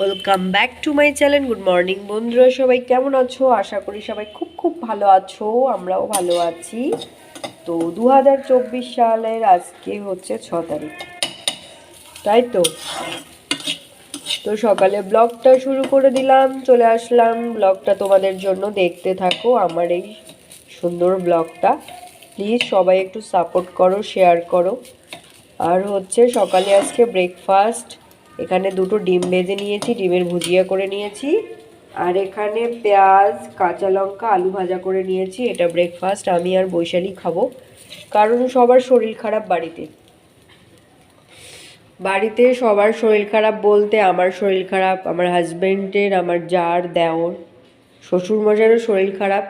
Welcome back to my channel good morning বন্ধুরা, সবাই কেমন আছো? আশা করি সবাই খুব খুব ভালো আছো, আমরাও ভালো আছি। তো দু হাজার চব্বিশ সালের আজকে হচ্ছে ছ তারিখ। তাই তো? তো সকালে ব্লগটা শুরু করে দিলাম, চলে আসলাম। ব্লগটা তোমাদের জন্য দেখতে থাকো, আমার এই সুন্দর ব্লগটা। প্লিজ সবাই একটু সাপোর্ট করো শেয়ার করো। আর হচ্ছে সকালে আজকে ব্রেকফাস্ট এখানে দুটো ডিম ভেজে নিয়েছি, ডিমের ভুজিয়া করে নিয়েছি। আর এখানে পেঁয়াজ, কাঁচা লঙ্কা, আলু ভাজা করে নিয়েছি। এটা ব্রেকফাস্ট আমি আর বৈশালী খাব। কারণ সবার শরীর খারাপ বাড়িতে। বাড়িতে সবার শরীর খারাপ বলতে আমার শরীর খারাপ, আমার হাজব্যান্ডের আমার জার দেওর। শ্বশুরমশাইয়েরও শরীর খারাপ।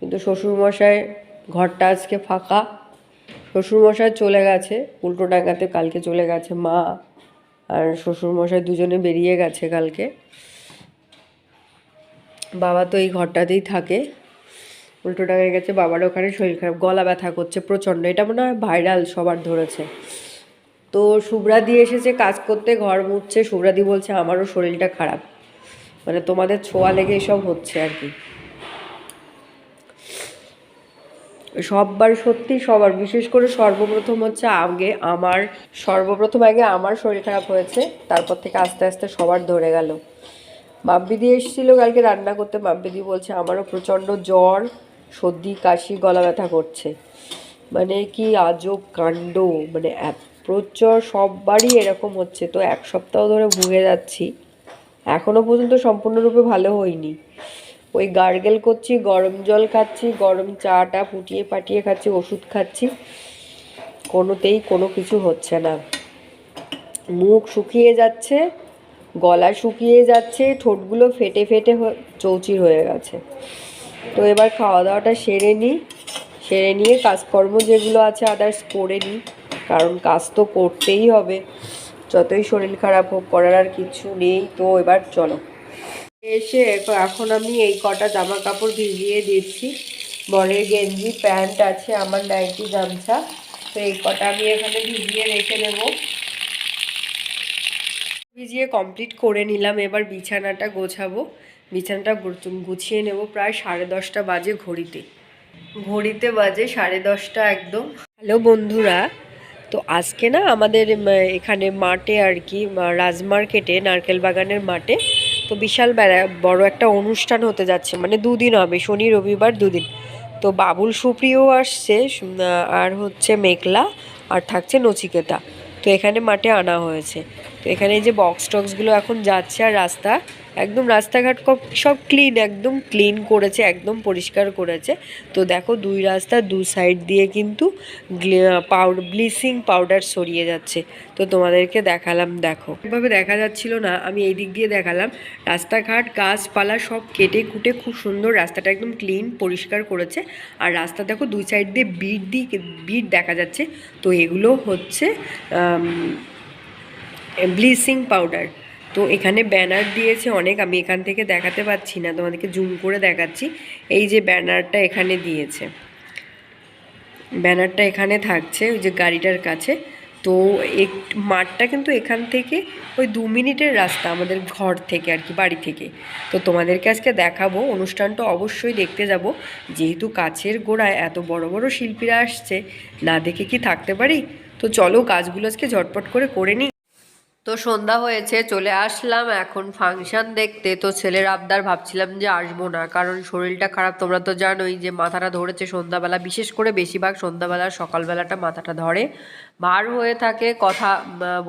কিন্তু শ্বশুরমশাই ঘরটা আজকে ফাঁকা। শ্বশুরমশাই চলে গেছে, উল্টো ডাঙ্গাতে কালকে চলে গেছে মা। আর শ্বশুরমশাই দুজনে বেরিয়ে গেছে কালকে। বাবা তো এই ঘরটাতেই থাকে। উল্টো ডাঙায় গেছে, বাবার ওখানে শরীর খারাপ, গলা ব্যথা করছে প্রচণ্ড। এটা মনে হয় ভাইরাল সবার ধরেছে। তো শুভ্রাদি এসেছে কাজ করতে, ঘর মুছছে। শুভ্রাদি বলছে, আমারও শরীরটা খারাপ। মানে তোমাদের ছোঁয়া লেগে এসব হচ্ছে আর কি। সববার সত্যি সবার, বিশেষ করে সর্বপ্রথম হচ্ছে আগে আমার, সর্বপ্রথম আগে আমার শরীর খারাপ হয়েছে, তারপর থেকে আস্তে আস্তে সবার ধরে গেল। মাব্বিদি এসেছিল কালকে রান্না করতে মাব্বিদি বলছে, আমারও প্রচণ্ড জ্বর, সর্দি, কাশি, গলা ব্যথা করছে। মানে কি আজব কাণ্ড মানে প্রচুর, সববারই এরকম হচ্ছে। তো এক সপ্তাহ ধরে ভুগে যাচ্ছি এখনও পর্যন্ত সম্পূর্ণরূপে ভালো হয়নি। ওই গার্গেল করছি, গরম জল খাচ্ছি, গরম চাটা ফুটিয়ে পাটিয়ে খাচ্ছি, ওষুধ খাচ্ছি। কোনোতেই কোনো কিছু হচ্ছে না। মুখ শুকিয়ে যাচ্ছে, গলা শুকিয়ে যাচ্ছে, ঠোঁটগুলো ফেটে ফেটে চৌচির হয়ে গেছে। তো এবার খাওয়া দাওয়াটা সেরে নিই সেরে নিয়ে কাজকর্ম যেগুলো আছে আদার্স করে নিই কারণ কাজ তো করতেই হবে। যতই শরীর খারাপ হোক, করার আর কিছু নেই। তো এবার চলো। এসে এখন আমি এই কটা জামা কাপড় ভিজিয়ে দিচ্ছি। বরের গেঞ্জি প্যান্ট আছে আমার নাইটি গামছা। তো এই কটা আমি এখানে ভিজিয়ে রেখে নেব ভিজিয়ে কমপ্লিট করে নিলাম এবার বিছানাটা গোছাবো। বিছানাটা গুছিয়ে নেব প্রায় সাড়ে দশটা বাজে ঘড়িতে। ঘড়িতে বাজে সাড়ে দশটা একদম। হ্যালো বন্ধুরা তো আজকে না আমাদের এখানে মাঠে আর কি আহ, রাজ মার্কেটে নারকেল বাগানের মাঠে তো বিশাল বেড়া- বড় একটা অনুষ্ঠান হতে যাচ্ছে মানে দুদিন হবে, শনি, রবিবার দুদিন। তো বাবুল সুপ্রিয় আসছে আর হচ্ছে মেঘলা, আর থাকছে নচিকেতা। তো এখানে মাঠে আনা হয়েছে। তো এখানে যে বক্স টক্সগুলো এখন যাচ্ছে আর রাস্তা একদম রাস্তাঘাট সব ক্লিন একদম ক্লিন করেছে, একদম পরিষ্কার করেছে। তো দেখো দুই রাস্তা, দু সাইড দিয়ে কিন্তু পাউডার ব্লিচিং পাউডার সরিয়ে যাচ্ছে। তো তোমাদেরকে দেখালাম, দেখো। এভাবে দেখা যাচ্ছিল না, আমি এই দিক দিয়ে দেখালাম। রাস্তাঘাট, গাছপালা সব কেটে কুটে খুব সুন্দর রাস্তাটা একদম ক্লিন পরিষ্কার করেছে। আর রাস্তা দেখো দুই সাইড দিয়ে বিট দিয়ে বিট দেখা যাচ্ছে। তো এগুলো হচ্ছে ব্লিচিং পাউডার তো এখানে ব্যানার দিয়েছে অনেক, আমি এখান থেকে দেখাতে পাচ্ছি না, তোমাদেরকে জুম করে দেখাচ্ছি। এই যে ব্যানারটা এখানে দিয়েছে। ব্যানারটা এখানে থাকছে, ওই যে গাড়িটার কাছে। তো এক, মাঠটা কিন্তু এখান থেকে ওই দু মিনিটের রাস্তা আমাদের ঘর থেকে আর কি, বাড়ি থেকে। তো তোমাদেরকে আজকে দেখাবো, অনুষ্ঠানটা অবশ্যই দেখতে যাব। যেহেতু কাছের গোড়ায় এত বড় বড় শিল্পীরা আসছে, না দেখে কি থাকতে পারি? তো চলো কাজগুলো আজকে ঝটপট করে করে নিই। তো সন্ধ্যা হয়েছে, চলে আসলাম। এখন ফাংশন দেখতে। তো ছেলের আবদার ভাবছিলাম যে আসব না, কারণ শরীরটা খারাপ। তোমরা তো জানোই যে মাথাটা ধরেছে সন্ধ্যাবেলা। বিশেষ করে বেশিরভাগ সন্ধ্যাবেলা, সকালবেলাটা মাথাটা ধরে। ভার হয়ে থাকে, কথা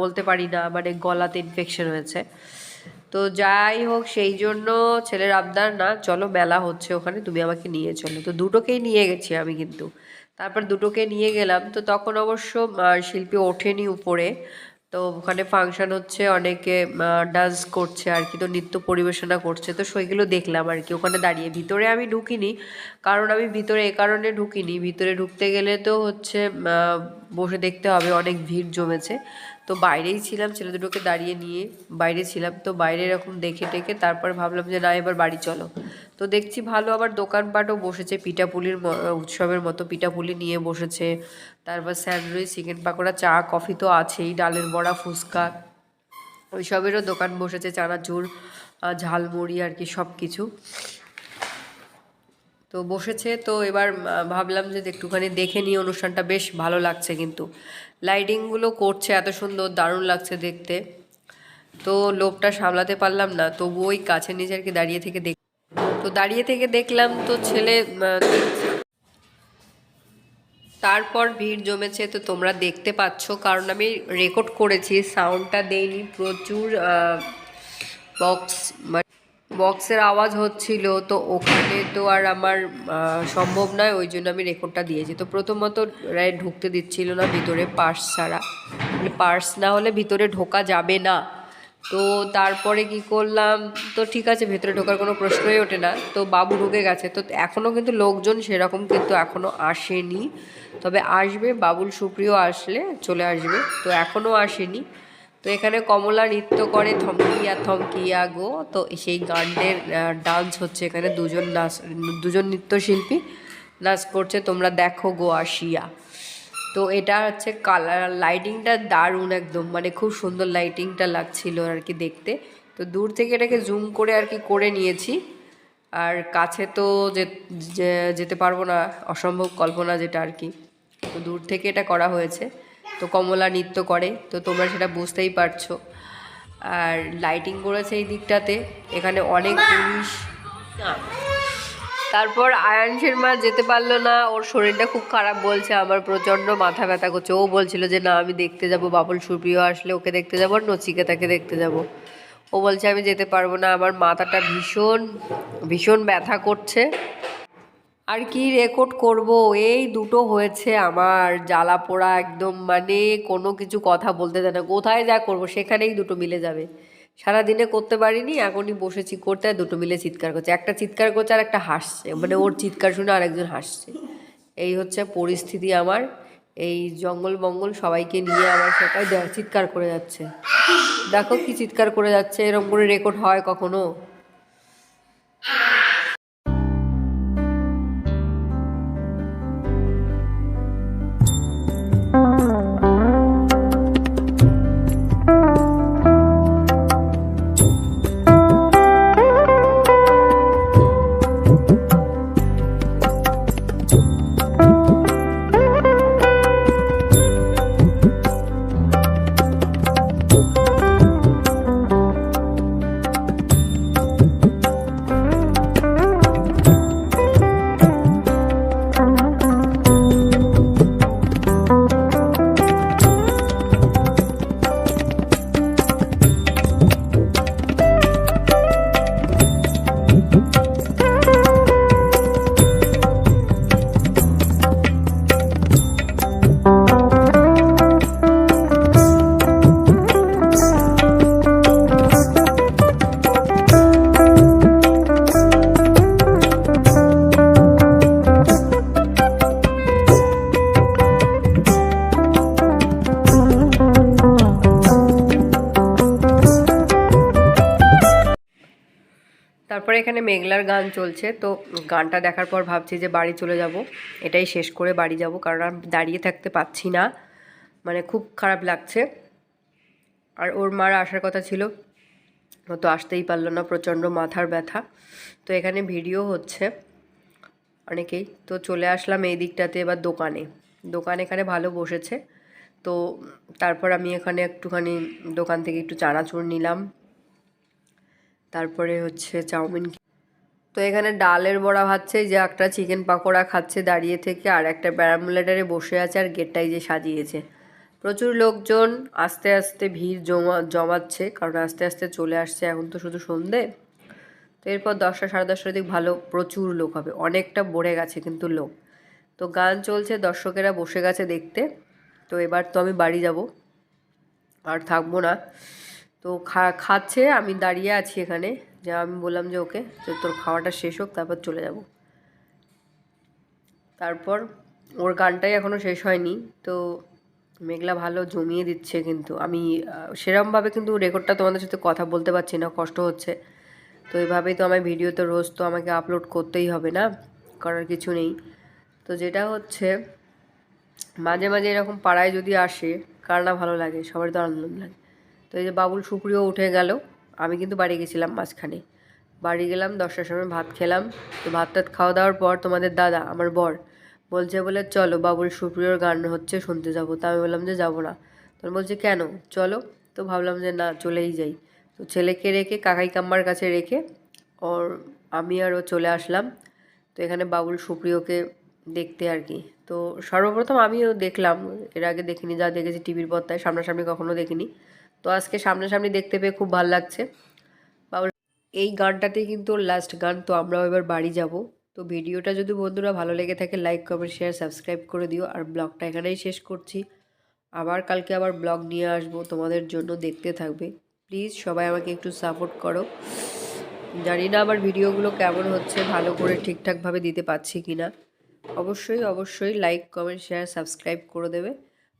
বলতে পারি না মানে গলাতে ইনফেকশন হয়েছে। তো যাই হোক, সেই জন্য ছেলের আবদার, না, চলো মেলা হচ্ছে ওখানে, তুমি আমাকে নিয়ে চলো। তো দুটোকেই নিয়ে গেছি আমি কিন্তু। তারপর দুটোকে নিয়ে গেলাম। তো তখন অবশ্য শিল্পী ওঠেনি উপরে। তো ওখানে ফাংশন হচ্ছে, অনেকে ডান্স করছে আর কি, তো নৃত্য পরিবেশনা করছে, তো সেইগুলো দেখলাম আর কি, ওখানে দাঁড়িয়ে। ভিতরে আমি ঢুকিনি, কারণ আমি ভিতরে এ কারণে ঢুকিনি। ভিতরে ঢুকতে গেলে তো হচ্ছে বসে দেখতে হবে, অনেক ভিড় জমেছে। তো বাইরেই ছিলাম, ছেলে দুটোকে দাঁড়িয়ে নিয়ে বাইরে ছিলাম। তো বাইরে এরকম দেখে টেকে তারপর ভাবলাম যে, না, এবার বাড়ি চলো। তো দেখছি ভালো আবার দোকানপাটও বসেছে, পিঠাপুলির উৎসবের মতো পিঠাপুলি নিয়ে বসেছে। তারপর স্যান্ডউইচ, চিকেন পাকোড়া, চা, কফি তো আছেই, ডালের বড়া, ফুচকা, ওইসবেরও দোকান বসেছে, চানাচুর ঝালমুড়ি আর কি সব কিছু তো বসেছে, তো এবার ভাবলাম যে একটুখানি দেখে নিই, অনুষ্ঠানটা বেশ ভালো লাগছে কিন্তু। লাইটিংগুলো করছে, এত সুন্দর, দারুণ লাগছে দেখতে। তো লোভটা সামলাতে পারলাম না, তবু ওই কাছে নিচে আর কি দাঁড়িয়ে থেকে দেখ তো দাঁড়িয়ে থেকে দেখলাম তো ছেলে তারপর ভিড় জমেছে, তো তোমরা দেখতে পাচ্ছ, কারণ আমি রেকর্ড করেছি সাউন্ডটা দেইনি, প্রচুর বক্স বক্সের আওয়াজ হচ্ছিল, তো ওখানে তো আর আমার সম্ভব নয়, ওই জন্য আমি রেকর্ডটা দিয়েছি। তো প্রথমত রায় ঢুকতে দিচ্ছিল না ভিতরে পার্স ছাড়া। মানে পার্স না হলে ভিতরে ঢোকা যাবে না। তো তারপরে কি করলাম, তো ঠিক আছে, ভেতরে ঢোকার কোনো প্রশ্নই ওঠে না। তো বাবু ঢুকে গেছে, তো এখনও কিন্তু লোকজন সেরকম কিন্তু এখনও আসেনি। তবে আসবে, বাবুল, সুপ্রিয় আসলে চলে আসবে, তো এখনও আসেনি। তো এখানে কমলা নৃত্য করে থমকিয়া থমকিয়া গো। তো সেই গানের ডান্স হচ্ছে এখানে দুজন নাচ দুজন নৃত্যশিল্পী নাচ করছে, তোমরা দেখো গো আসিয়া। তো এটা হচ্ছে কালার লাইটিংটা দারুণ একদম মানে খুব সুন্দর লাইটিংটা লাগছিল আর কি দেখতে। তো দূর থেকে এটাকে জুম করে আর কি করে নিয়েছি। আর কাছে তো যেতে পারব না, অসম্ভব কল্পনা যেটা আর কি। তো দূর থেকে এটা করা হয়েছে। তো কমলা নৃত্য করে তো তোমরা সেটা বুঝতেই পারছ। আর লাইটিং করেছে এই দিকটাতে এখানে অনেক পুলিশ তারপর আয়ান শর্মা যেতে পারল না ওর শরীরটা খুব খারাপ বলছে আমার প্রচণ্ড মাথা ব্যথা করছে। ও বলছিল যে না আমি দেখতে যাব বাবুল সুপ্রিয় আসলে ওকে দেখতে যাব আর নচিকেতাকে দেখতে যাব। ও বলছে আমি যেতে পারব না আমার মাথাটা ভীষণ ভীষণ ব্যথা করছে। আর কি রেকর্ড করব? এই দুটো হয়েছে আমার। জ্বালা পোড়া একদম মানে কোনো কিছু কথা বলতে দেয় না। কোথায় যা করব, সেখানেই দুটো মিলে যাবে। সারাদিনে করতে পারিনি, এখনই বসেছি করতে, দুটো মিলে চিৎকার করছে। একটা চিৎকার করছে আর একটা হাসছে। মানে ওর চিৎকার শুনে আরেকজন হাসছে। এই হচ্ছে পরিস্থিতি আমার। এই জঙ্গল মঙ্গল সবাইকে নিয়ে আমার সবাই চিৎকার করে যাচ্ছে। দেখো কি চিৎকার করে যাচ্ছে। এরকম করে রেকর্ড হয় কখনো? Música তারপরে এখানে মেঘলার গান চলছে, তো গানটা দেখার পর ভাবছি যে বাড়ি চলে যাব। এটাই শেষ করে বাড়ি যাব, কারণ আর দাঁড়িয়ে থাকতে পাচ্ছি না। মানে খুব খারাপ লাগছে। আর ওর মার আসার কথা ছিল, ও তো আসতেই পারল না, প্রচণ্ড মাথার ব্যথা। তো এখানে ভিডিও হচ্ছে অনেকেই। তো চলে আসলাম এই দিকটাতে এবার দোকানে। দোকান এখানে ভালো বসেছে। তো তারপর আমি এখানে একটুখানি দোকান থেকে একটু চানাচুর নিলাম। তারপরে হচ্ছে চাউমিন তো এখানে ডালের বড়া ভাজছে যে একটা চিকেন পাকোড়া খাচ্ছে দাঁড়িয়ে থেকে, আর একটা ব্যারামুলেটারে বসে আছে আর গেটটাই যে সাজিয়েছে। প্রচুর লোকজন, আস্তে আস্তে ভিড় জমা, জমাচ্ছে, কারণ আস্তে আস্তে চলে আসছে এখন তো শুধু সন্ধে। তো এরপর দশটা, সাড়ে দশটার দিক ভালো, প্রচুর লোক হবে, অনেকটা ভরে গেছে কিন্তু লোক। তো গান চলছে, দর্শকেরা বসে গেছে দেখতে। তো এবার তো আমি বাড়ি যাব, আর থাকব না। তো খাচ্ছে, আমি দাঁড়িয়ে আছি এখানে। যে আমি বললাম যে ওকে যে তোর খাওয়াটা শেষ হোক, তারপর চলে যাব। তারপর ওর গানটাই এখনও শেষ হয়নি। তো মেঘলা ভালো জমিয়ে দিচ্ছে কিন্তু। আমি সেরমভাবে কিন্তু রেকর্ডটা তোমাদের সাথে কথা বলতে পারছি না, কষ্ট হচ্ছে। তো এভাবেই তো আমার ভিডিও তো রোজ তো আমাকে আপলোড করতেই হবে না? করার কিছু নেই। তো যেটা হচ্ছে, মাঝে মাঝে এরকম পাড়ায় যদি আসে, কার না ভালো লাগে? সবার তো আনন্দ লাগে। তো এই যে বাবুল সুপ্রিয় উঠে গেল, আমি কিন্তু বাড়ি গেছিলাম মাঝখানে বাড়ি গেলাম, দশটার সময় ভাত খেলাম। তো ভাত টাত খাওয়া দাওয়ার পর তোমাদের দাদা, আমার বর, বলছে বলে, চলো বাবুল সুপ্রিয়র গান হচ্ছে, শুনতে যাব। তা আমি বললাম যে, যাব না। তখন বলছে, কেন? চলো। তো ভাবলাম যে, না, চলেই যাই। তো ছেলেকে রেখে, কাকাই কাম্মার কাছে রেখে, ওর, আমি আর ও চলে আসলাম। তো এখানে বাবুল সুপ্রিয়কে দেখতে আর কি। তো সর্বপ্রথম আমিও দেখলাম, এর আগে দেখিনি, যা দেখেছি টিভির পর্দায়, সামনাসামনি কখনো দেখিনি। তো আজকে সামনাসামনি দেখতে পেয়ে খুব ভালো লাগছে। বাবুল, এই গানটাতে কিন্তু ওর লাস্ট গান, তো আমরাও এবার বাড়ি যাব। তো ভিডিওটা যদি বন্ধুরা ভালো লেগে থাকে লাইক কমেন্ট শেয়ার সাবস্ক্রাইব করে দিও। আর ব্লগটা এখানেই শেষ করছি। আবার কালকে আবার ব্লগ নিয়ে আসব তোমাদের জন্য, দেখতে থাকবে। প্লিজ সবাই আমাকে একটু সাপোর্ট করো। জানি না আমার ভিডিওগুলো কেমন হচ্ছে, ভালো করে ঠিকঠাকভাবে দিতে পারছি কি না অবশ্যই অবশ্যই লাইক কমেন্ট শেয়ার সাবস্ক্রাইব করে দেবে।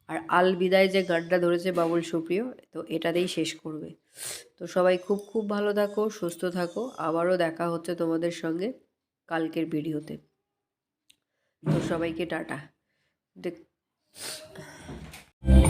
আর আল বিদায় যে গানটা ধরেছে বাবুল সুপ্রিয়, তো এটাতেই শেষ করবে। তো সবাই খুব খুব ভালো থাকো, সুস্থ থাকো। আবারও দেখা হচ্ছে তোমাদের সঙ্গে কালকের ভিডিওতে। তো সবাইকে টাটা। দেখ